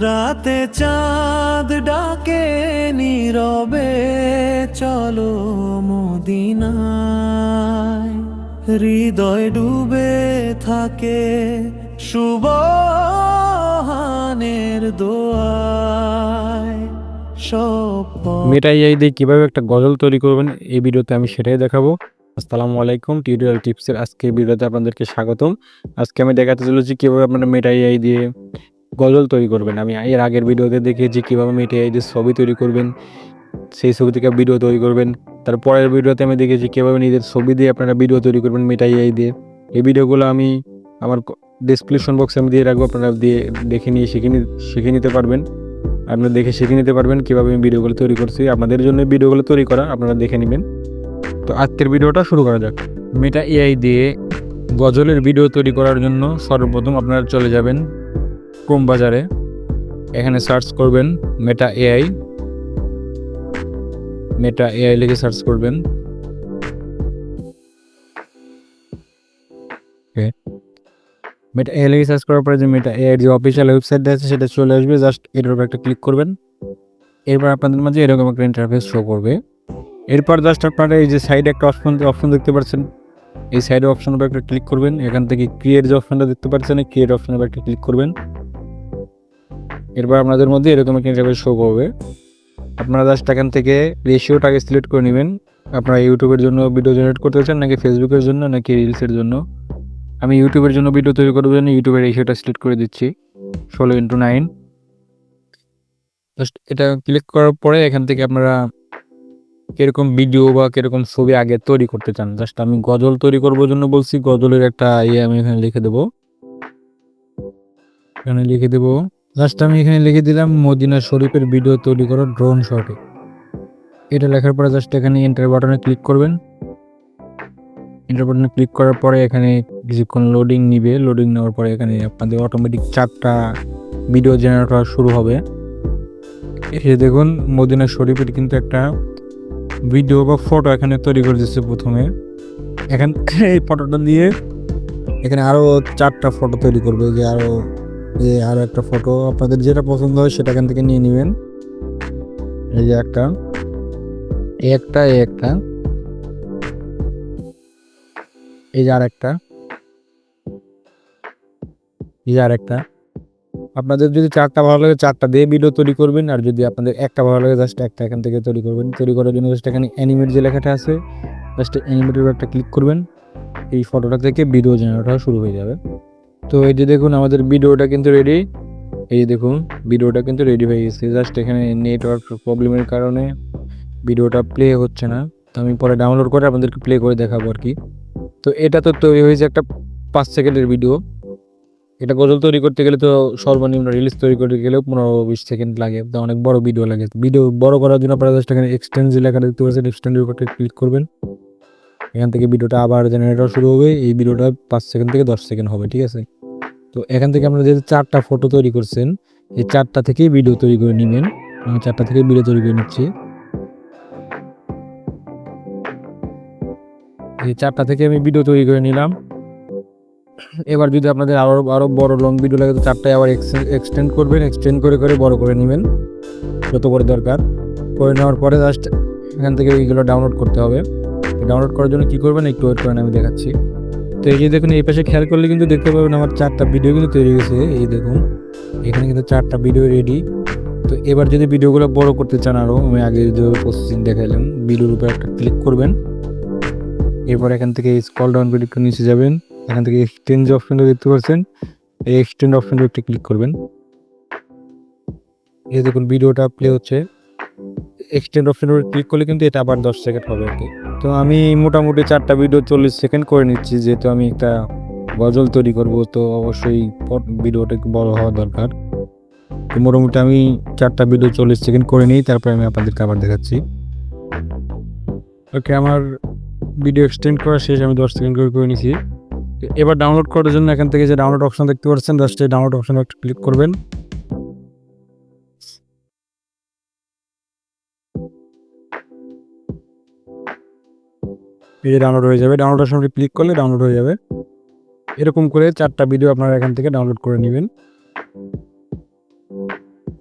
রাতে চাঁদ ডাকে নীরবে চলো মদিনায় হৃদয় ডুবে থাকে সুবহানের পথ মেটাই আই দিয়ে কীভাবে একটা গজল তৈরি করবেন, এই ভিডিওতে আমি সেটাই দেখাবো। আসসালামু আলাইকুম টিউটোরিয়াল টিপসের আজকে ভিডিওতে আপনাদেরকে স্বাগতম। আজকে আমি দেখাতে চলেছি কীভাবে আপনারা মেটাই আই দিয়ে গজল তৈরি করবেন। আমি এর আগের ভিডিওতে দেখিয়েছি কীভাবে মেটাই আই দিয়ে ছবি তৈরি করবেন, সেই ছবি থেকে ভিডিও তৈরি করবেন। তারপরের ভিডিওতে আমি দেখেছি কীভাবে নিজের ছবি দিয়ে আপনারা ভিডিও তৈরি করবেন মেটাই আই দিয়ে। এই ভিডিওগুলো আমি আমার ডিসক্রিপশন বক্সে আমি দিয়ে রাখব, আপনারা দিয়ে দেখে নিয়ে শিখে শিখে নিতে পারবেন। আপনারা দেখে শিখে নিতে পারবেন কীভাবে আমি ভিডিওগুলো তৈরি করছি। আপনাদের জন্য ভিডিওগুলো তৈরি করা, আপনারা দেখে নেবেন। তো আজকের ভিডিওটা শুরু করা যাক। মেটা এআই দিয়ে গজলের ভিডিও তৈরি করার জন্য সর্বপ্রথম আপনারা চলে যাবেন ক্রোম বাজারে। এখানে সার্চ করবেন মেটা এআই। মেটা এআই লিখে সার্চ করবেন। মেটা এআই লিখে সার্চ করার পরে যে মেটা এআই যে অফিসিয়াল ওয়েবসাইটটা আছে সেটা চলে আসবে। জাস্ট এটার উপর একটা ক্লিক করবেন। এরপর আপনাদের মাঝে এরকম একটা ইন্টারফেস শো করবে। এরপর জাস্ট আপনারা এই যে সাইডে একটা অপশন অপশন দেখতে পাচ্ছেন। এই সাইডে অপশনের উপর একটা ক্লিক করবেন। এখান থেকে ক্রিয়েট যে অপশনটা দেখতে পাচ্ছেন ক্রিয়েট অপশনের উপর একটা ক্লিক করবেন। এরপর আপনাদের মধ্যে এরকম একটা ইন্টারফেস শো করবে। আপনারা জাস্ট এখান থেকে রেশিওটাকে সিলেক্ট করে নেবেন। আপনারা ইউটিউবের জন্য ভিডিও জেনারেট করতে চান, নাকি ফেসবুকের জন্য, নাকি রিলসের জন্য? আমি ইউটিউবের জন্য ভিডিও তৈরি করব জন্য ইউটিউবের রেশিওটা সিলেক্ট করে দিচ্ছি। ষোলো ইন্টু নাইন জাস্ট এটা ক্লিক করার পরে এখান থেকে আপনারা কীরকম ভিডিও বা কীরকম ছবি আগে তৈরি করতে চান। জাস্ট আমি গজল তৈরি করব জন্য বলছি, গজলের একটা ইয়ে আমি এখানে লিখে দেবো। এখানে লিখে দেবো জাস্ট আমি এখানে লিখে দিলাম, মদিনা শরীফের ভিডিও তৈরি করো ড্রোন শটে এটা লেখার পরে জাস্ট এখানে এন্টার বাটনে ক্লিক করবেন। এন্টার বাটনে ক্লিক করার পরে এখানে কিছুক্ষণ লোডিং নিবে। লোডিং নেওয়ার পরে এখানে আপনাদের অটোমেটিক চারটা ভিডিও জেনারেট হওয়া শুরু হবে। যে দেখুন, মদিনা শরীফের কিন্তু একটা ভিডিও বা ফটো এখানে তৈরি করে দিচ্ছে প্রথমে। এখান এই ফটোটা দিয়ে এখানে আরও চারটা ফটো তৈরি করবে। যে আরও যে আরও একটা ফটো আপনাদের যেটা পছন্দ হয় সেটা এখান থেকে নিয়ে নেবেন। এই যে একটা একটা একটা। এই যে আর একটা এই যে আর একটা আপনাদের যদি চারটা ভালো লাগে, চারটা দিয়ে ভিডিও তৈরি করবেন। আর যদি আপনাদের একটা ভালো লাগে জাস্ট একটা এখান থেকে তৈরি করবেন। তৈরি করার জন্য জাস্ট এখানে অ্যানিমেট যে লেখাটা আছে জাস্ট অ্যানিমেটের একটা ক্লিক করবেন। এই ফটোটা থেকে ভিডিও জেনারেট হওয়া শুরু হয়ে যাবে। তো এই যে দেখুন, আমাদের ভিডিওটা কিন্তু রেডি এই যে দেখুন ভিডিওটা কিন্তু রেডি হয়ে গেছে। জাস্ট এখানে নেটওয়ার্ক প্রবলেমের কারণে ভিডিওটা প্লে হচ্ছে না। তো আমি পরে ডাউনলোড করে আপনাদেরকে প্লে করে দেখাবো আর কি। তো এটা তো তৈরি হয়েছে একটা পাঁচ সেকেন্ডের ভিডিও এটা গজল তৈরি করতে গেলে তো সর্বনিম্ন রিলিজ তৈরি করতে গেলেও পনেরো বিশ সেকেন্ড লাগে। তো অনেক বড় ভিডিও লাগে। ভিডিও বড় করার জন্য আপনারা জাস্ট এখানে এক্সটেন্ড যে লেখাটা দেখতে পাচ্ছেন এক্সটেন্ডের উপর ক্লিক করবেন। এখান থেকে ভিডিওটা আবার জেনারেটর শুরু হবে। এই ভিডিওটা পাঁচ সেকেন্ড থেকে দশ সেকেন্ড হবে, ঠিক আছে? তো এখান থেকে আপনারা যে চারটা ফটো তৈরি করছেন, এই চারটা থেকেই ভিডিও তৈরি করে নেবেন। আমি চারটা থেকে ভিডিও তৈরি করে নিচ্ছি। এই চারটা থেকে আমি ভিডিও তৈরি করে নিলাম। এবার যদি আপনাদের আরও আরও বড় লং ভিডিও লাগে, তো চারটায় আবার এক্সটেন্ড করবেন এক্সটেন্ড করে করে বড় করে নেবেন, যত বড় দরকার। করে নেওয়ার পরে জাস্ট এখান থেকে এইগুলো ডাউনলোড করতে হবে। ডাউনলোড করার জন্য কী করবেন, একটু ওয়েট করেন আমি দেখাচ্ছি। তো এই যে দেখুন, এই পাশে খেয়াল করলে কিন্তু দেখতে পাবেন আমার চারটা ভিডিও কিন্তু তৈরি হয়েছে। এই দেখুন, এখানে কিন্তু চারটা ভিডিও রেডি তো এবার যদি ভিডিওগুলো বড় করতে চান আরও আমি আগে যে প্রসেসিং দেখাইলাম। ভিডিওর উপরে একটা ক্লিক করবেন। এরপর এখান থেকে স্কল ডাউন করে একটু নিচে যাবেন। এখান থেকে এক্সটেন্ড অপশনটা দেখতে পাচ্ছেন। এই এক্সটেন্ড অপশনটা একটু ক্লিক করবেন। এই দেখুন ভিডিওটা প্লে হচ্ছে। এক্সটেন্ড অপশনের উপর ক্লিক করলে কিন্তু এটা আবার দশ সেকেন্ড হবে আর কি। তো আমি মোটামুটি চারটা ভিডিও চল্লিশ সেকেন্ড করে নিচ্ছি, যেহেতু আমি একটা গজল তৈরি করব, তো অবশ্যই ভিডিওটা একটু বড় হওয়া দরকার। তো মোটামুটি আমি চারটা ভিডিও চল্লিশ সেকেন্ড করে নিই, তারপরে আমি আপনাদেরকে আবার দেখাচ্ছি। ওকে আমার ভিডিও এক্সটেন্ড করা শেষ, আমি দশ সেকেন্ড করে করে নিয়েছি এবার ডাউনলোড করার জন্য এখান থেকে যে ডাউনলোড অপশন দেখতে পাচ্ছেন জাস্ট এই ডাউনলোড অপশানে একটু ক্লিক করবেন। এই যে ডাউনলোড হয়ে যাবে ডাউনলোড অপশন ক্লিক করলে ডাউনলোড হয়ে যাবে। এরকম করে চারটা ভিডিও আপনারা এখান থেকে ডাউনলোড করে নেবেন।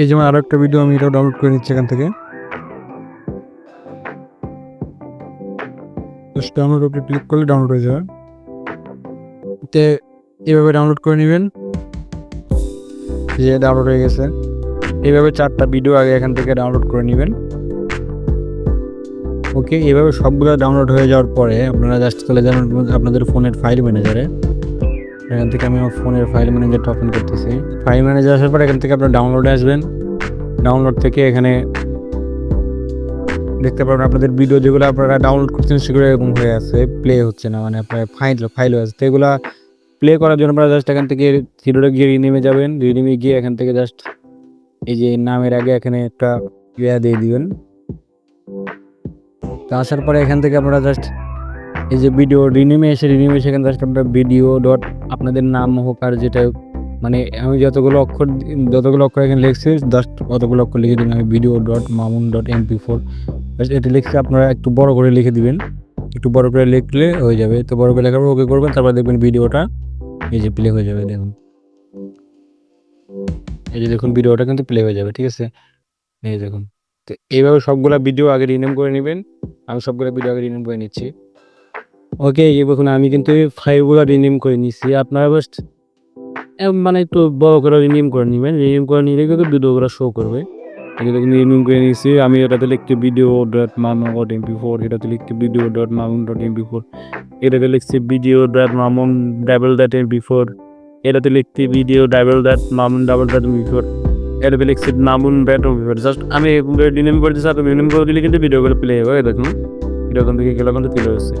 এই যেমন আরও একটা ভিডিও আমি এটাও ডাউনলোড করে নিচ্ছি এখান থেকে। জাস্ট ডাউনলোড উপরে ক্লিক করলে ডাউনলোড হয়ে যাবে। তে এভাবে ডাউনলোড করে নেবেন। যে ডাউনলোড হয়ে গেছে। এইভাবে চারটা ভিডিও আগে এখান থেকে ডাউনলোড করে নেবেন। ওকে এভাবে সবগুলো ডাউনলোড হয়ে যাওয়ার পরে আপনারা জাস্ট চলে যাবেন আপনাদের ফোনের ফাইল ম্যানেজারে এখান থেকে আমি আমার ফোনের ফাইল ম্যানেজারটা ওপেন করতেছি। ফাইল ম্যানেজার আসার পর এখান থেকে আপনার ডাউনলোডে আসবেন। ডাউনলোড থেকে এখানে দেখতে পারবেন আপনাদের ভিডিও যেগুলো আপনারা ডাউনলোড করছেন, সেগুলো এরকম হয়ে আছে। প্লে হচ্ছে না মানে আপনার ফাইল ফাইল হয়ে আছে। তো এগুলা প্লে করার জন্য আপনারা জাস্ট এখান থেকে ভিডিওটা গিয়ে রিনিমে যাবেন। রিনিমে গিয়ে এখান থেকে জাস্ট এই যে নামের আগে এখানে একটা ইয়া দিয়ে দিবেন। তো আসার পরে এখান থেকে আপনারা জাস্ট এই যে ভিডিও রিনিমে এসে রিনিমে সেখানে জাস্ট আপনারা ভিডিও ডট আপনাদের নাম হোক আর যেটা মানে আমি যতগুলো অক্ষর যতগুলো অক্ষর এখানে লিখছি জাস্ট অতগুলো অক্ষর লিখে দিবেন। আমি video dot Mamun dot MP four এটা লিখে আপনারা একটু বড় করে লিখে দিবেন। একটু বড় করে লিখলে হয়ে যাবে। তো বড় করে লেখার ওকে করবেন, তারপর দেখবেন ভিডিওটা এই যে প্লে হয়ে যাবে, দেখুন। এই যে দেখুন ভিডিওটা কিন্তু প্লে হয়ে যাবে, ঠিক আছে? এই দেখুন। তো এইভাবে সবগুলা ভিডিও আগে রিনেম করে নেবেন। আমি সবগুলো ভিডিও আগে রিনেম করে নিচ্ছি। ওকে এই দেখুন, আমি কিন্তু এই ফাইলগুলো রিনেম করে নিচ্ছি। আপনারা জাস্ট মানে একটু বড় করে রিনেম করে নেবেন। রিনেম করে নিলে কিন্তু ভিডিওগুলো শো করবে। রিনেম করে নিচ্ছি আমি এটাতে লিখছি video dot Mamun dot MP four এটাতে লিখছি video dot Mamun dot MP four এটাতে লিখছি video dot Mamun double dot MP four এটাতে লিখছি video double dot Mamun double dot MP four এটাতে লিখছি Mamun dot MP four just আমি rename করে দিচ্ছি আপনি রিনেম করে দিলে কিন্তু ভিডিওগুলো প্লে হবে দেখুন। এরকম থেকে গেলে কিন্তু প্লে হচ্ছে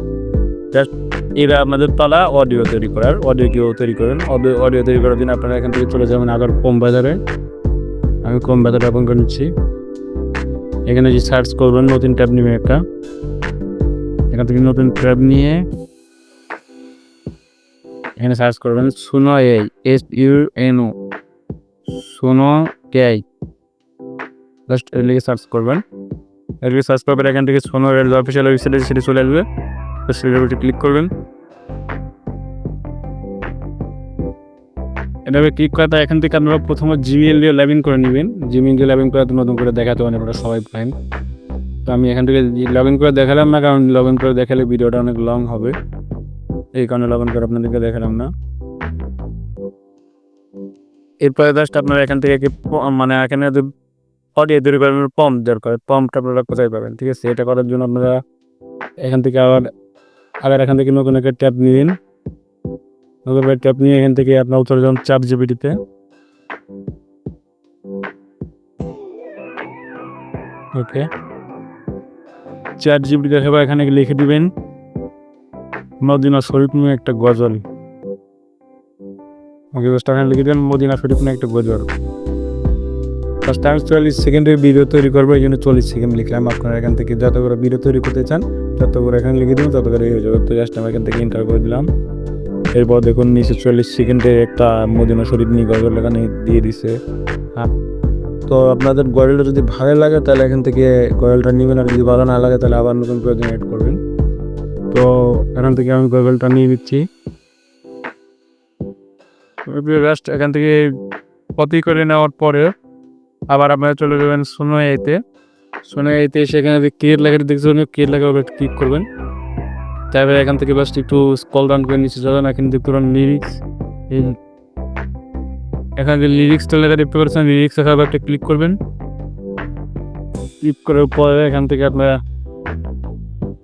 জাস্ট এরা আপনাদের তলা অডিও তৈরি করার অডিও কেউ তৈরি করেন। অডিও অডিও তৈরি করার জন্য আপনারা এখান থেকে চলে যাবেন আবার কম বাজারে। আমি কম বাজারে ওপেন করে নিচ্ছি। এখানে যে সার্চ করবেন, নতুন ট্যাব নিবে একটা। এখান থেকে নতুন ট্যাব নিয়ে এখানে সার্চ করবেন, সুনো এই S U N O Suno কে। জাস্ট লিখে সার্চ করবেন। লিখে সার্চ করবেন, এখান থেকে সোনো এর অফিসিয়াল ওয়েবসাইটে সেটা চলে আসবে। তো ক্লিক করবেন। এভাবে ক্লিক করাতে এখান থেকে আপনারা প্রথমে জিমেল দিয়ে লগ ইন করে নেবেন। জিমেল দিয়ে লগ ইন করে নতুন করে দেখাতে পারেন আপনারা সবাই পারেন। তো আমি এখান থেকে লগ ইন করে দেখালাম না, কারণ লগ ইন করে দেখালে ভিডিওটা অনেক লং হবে। এই কারণে লগ ইন করে আপনাদেরকে দেখালাম না। এরপরে জাস্ট আপনারা এখান থেকে মানে এখানে অডিও তৈরি করবেন পম্প দরকার পম্পটা আপনারা কোথায় পাবেন, ঠিক আছে? এটা করার জন্য আপনারা এখান থেকে আবার আবার এখান থেকে নতুন একটা ট্যাব নিন। নতুন একটা ট্যাব নিয়ে এখান থেকে আপনার উত্তর যান চার জিবিটিতে ওকে। চার জিবিটি দেখাবো এখানে লিখে দিবেন, মদিনা শরীফ নিয়ে একটা গজল। ওকে জাস্ট এখানে লিখে দেবেন, মদিনা শরীফ নিয়ে একটা গজল। ফার্স্ট টাইম চল্লিশ সেকেন্ডের ভিডিও তৈরি করব, এই জন্য চল্লিশ সেকেন্ড লিখলাম। আপনারা এখান থেকে যত করে ভিডিও তৈরি করতে চান তত করে এখানে লিখে দিন তত করে হয়ে যাবে। তো জাস্ট আমি এখান থেকে এন্টার করে দিলাম। এরপর দেখুন নিচে চল্লিশ সেকেন্ডে একটা মদিনা শরীফ নিয়ে গজল এখানে দিয়ে দিছে। হ্যাঁ। তো আপনাদের গজলটা যদি ভালো লাগে, তাহলে এখান থেকে গজলটা নেবেন, আর যদি ভালো না লাগে, তাহলে আবার নতুন করে জেনারেট করবেন। তো এখান থেকে আমি গজলটা নিয়ে নিচ্ছি। এখান থেকে কপি করে নেওয়ার পরে আবার আপনারা চলে যাবেন সোনো এতে সোনো এতে সেখানে ক্রিয়েট লেখাটা দেখছেন ক্রিয়েট লেখা ক্লিক করবেন। তারপরে এখান থেকে জাস্ট একটু স্কল ডাউন করে নিচে যাবেন এখানে দেখতে পারেন লিরিক্স এখানে যে লিরিক্সটা লেখা দেখতে পাচ্ছেন লিরিক্স লেখা একটা ক্লিক করবেন। ক্লিক করার পরে এখান থেকে আপনারা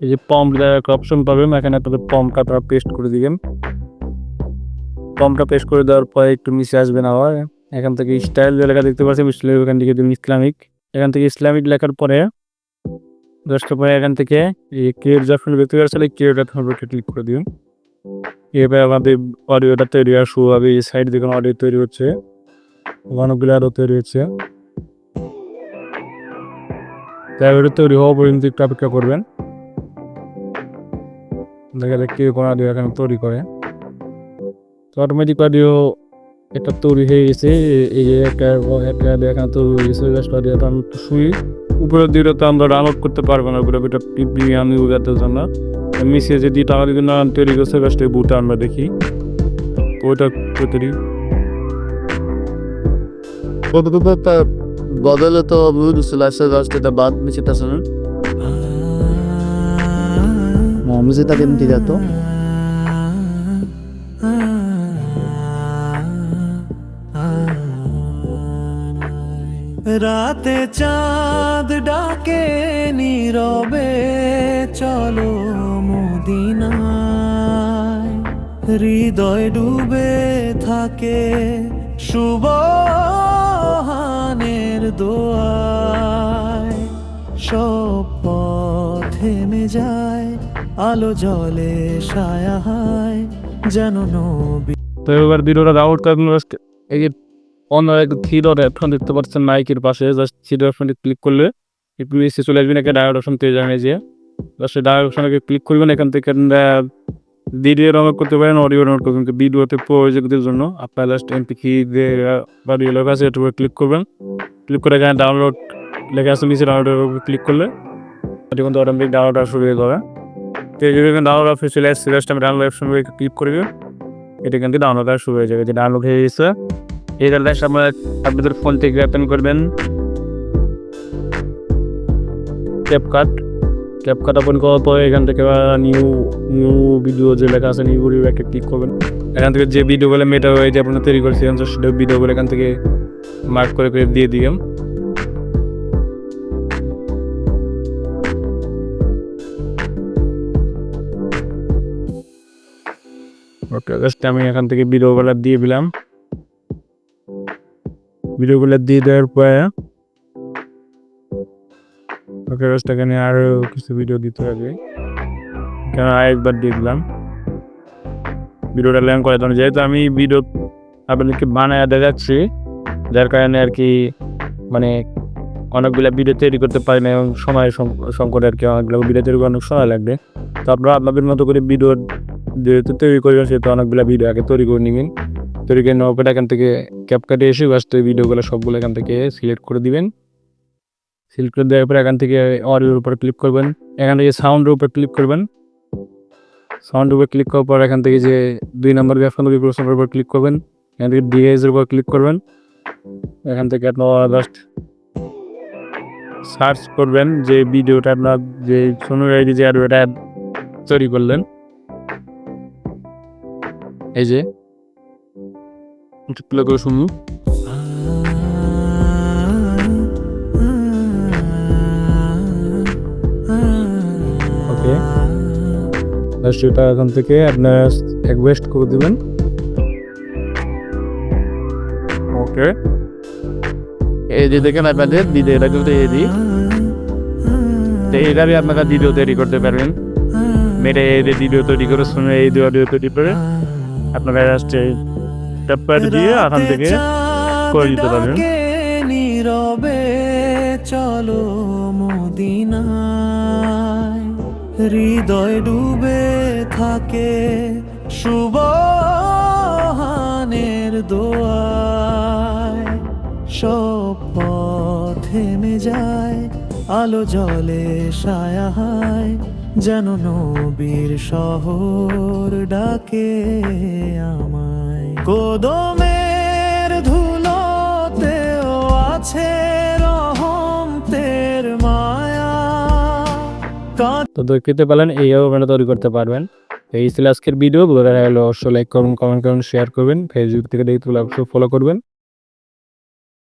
এই যে পম্প দেওয়ার একটা অপশন পাবেন, এখানে আপনাদের পম্পটা আপনারা পেস্ট করে দিবেন। পম্পটা পেস্ট করে দেওয়ার পরে একটু নিচে আসবেন আবার। এখান থেকে স্টাইল যে লেখা দেখতে পাচ্ছেন স্টাইল এখান থেকে ইসলামিক। এখান থেকে ইসলামিক লেখার পরে দশটার পরে এখান থেকে এই ক্রিয়েট যখন দেখতে পাচ্ছেন এই ক্রিয়েট ক্লিক করে দিন এবার আমাদের অডিওটা তৈরি হওয়া শুরু হবে, এই সাইড দেখুন অডিও তৈরি হচ্ছে, অনেকগুলো আরও তৈরি হচ্ছে। তাই তৈরি হওয়া পর্যন্ত একটু অপেক্ষা করবেন। দেখা যাক কীরকম অডিও এখানে তৈরি করে। তো অটোমেটিক অডিও এটা তৈরি হয়ে গেছে এই যে একটা একটা দেখা তৈরি হয়ে গেছে জাস্ট অডিওটা আমি একটু শুই। উপরের দিকে তো আমরা ডাউনলোড করতে পারব না উপরে এটা প্রিমিয়াম ইউজারদের জন্য মিশে যদি টাকা যদি না তৈরি করছে ফার্স্টে বুটা আমরা দেখি। ওইটা তৈরি বদলে তো বুঝ লাসে রাস্তাটা বাদ মিছে তা শুনুন মিছে তা কেমন ঠিক আছে রাতে চাঁদ ডাকে নীরবে, চলো মদিনায়। হৃদয় ডুবে থাকে সুবহানের দোয়ায়। সব থেমে যায়, আলো জলে সায়া যেন নবী তো এবার ডাউনলোড করার জন্য এই যে অন্য এক থ্রি ডট দেখতে পাচ্ছেন মাইকের পাশে। জাস্ট থ্রি ডট অপশনে ক্লিক করলে একটু নিচে চলে আসবেন একটা ডায়োড অপশন পেয়ে যাবেন যে। জাস্ট ডায়োড অপশনে ক্লিক করবেন, এখান থেকে ভিডিও ডাউনলোড করতে পারেন অডিও ডাউনলোড করবেন। কিন্তু ভিডিওতে প্রয়োজকদের জন্য আপনার জাস্ট এমপি কি বা রিয়েলের কাছে এটার উপরে ক্লিক করবেন। ক্লিক করে এখানে ডাউনলোড লেখা আছে, নিচে ডাউনলোডের উপরে ক্লিক করলে এটা কিন্তু অটোমেটিক ডাউনলোড শুরু হয়ে যাবে। তো এই যদি ডাউনলোড অপশন চলে আসছে। জাস্ট আমি ডাউনলোড অপশন ক্লিক করে এটা কিন্তু ডাউনলোড শুরু হয়ে যাবে। যে ডাউনলোড হয়ে গেছে এই জাস্ট আপনার আপনাদের ফোন থেকে ওপেন করবেন। ক্যাপকাট ক্যাপকাট ওপেন করার পরে এখান থেকে নিউ নিউ ভিডিও যে লেখা আছে নিউ ভিডিও একটা ক্লিক করবেন। এখান থেকে যে ভিডিওগুলো মেটা হয়ে যে আপনার তৈরি করেছিলেন সেটা ভিডিওগুলো এখান থেকে মার্ক করে করে দিয়ে দিলাম ওকে জাস্ট আমি এখান থেকে ভিডিওগুলো দিয়ে দিলাম। ভিডিওগুলো দিয়ে দেওয়ার পরে ওকে জাস্ট এখানে আরও কিছু ভিডিও দিতে হবে। কেন আরেকবার দিয়ে দিলাম ভিডিওটা ল্যাং করে দেন যেহেতু আমি ভিডিও আপনাদেরকে বানায় দেখাচ্ছি, যার কারণে আর কি মানে অনেকগুলো ভিডিও তৈরি করতে পারি না এবং সময় সংকট আর কি, অনেকগুলো ভিডিও তৈরি করে অনেক সময় লাগবে। তো আপনারা আপনাদের মতো করে ভিডিও যেহেতু তৈরি করবেন সেহেতু অনেকগুলো ভিডিও আগে তৈরি করে নেবেন। করে নেওয়ার পরে এখান থেকে ক্যাপকাটে এসে বাস্ত ভিডিওগুলো সবগুলো এখান থেকে সিলেক্ট করে দিবেন। সিলেক্ট করে দেওয়ার পরে এখান থেকে অডিওর উপর ক্লিক করবেন। এখান থেকে সাউন্ডের উপর ক্লিক করবেন। সাউন্ডের উপর ক্লিক করার পর এখান থেকে যে দুই নম্বর গ্রাফন প্রশ্নের উপর ক্লিক করবেন। এখান থেকে ডিএস এর উপর ক্লিক করবেন। এখান থেকে আপনারা জাস্ট সার্চ করবেন যে ভিডিওটা আপনার যে সোনুর আইডি যে অ্যাডওয়ার্টা তৈরি করলেন। এই যে একটু প্লে করে শুনুন ওকে এটা এখান থেকে আপনার এক ওয়েস্ট করে দিবেন ওকে এই যে দেখেন আপনাদের দিদি এটা কিন্তু এই দিই তো এইভাবে আপনারা ভিডিও তৈরি করতে পারবেন মেরে এই ভিডিও তৈরি করে শুনে এই যে অডিও তৈরি করে আপনারা ট্যাপার দিয়ে এখান থেকে করে দিতে পারবেন নীরবে চলো মদিনায়। হৃদয় ডুবে থাকে সুবহানের দোয়ায়। সব পথ থেমে যায় আলো জলে সায়া হয়। যেন নবীর শহর ডাকে আমায় কোদমের ধুলোতেও আছে রহমতের মায়া। তো দেখতে পেলেন, এইভাবে আপনারা তৈরি করতে পারবেন। এই ছিল আজকের ভিডিও ভালো লাগলে অবশ্যই লাইক করুন কমেন্ট করুন শেয়ার করবেন। ফেসবুক থেকে দেখতে হলে অবশ্যই ফলো করবেন।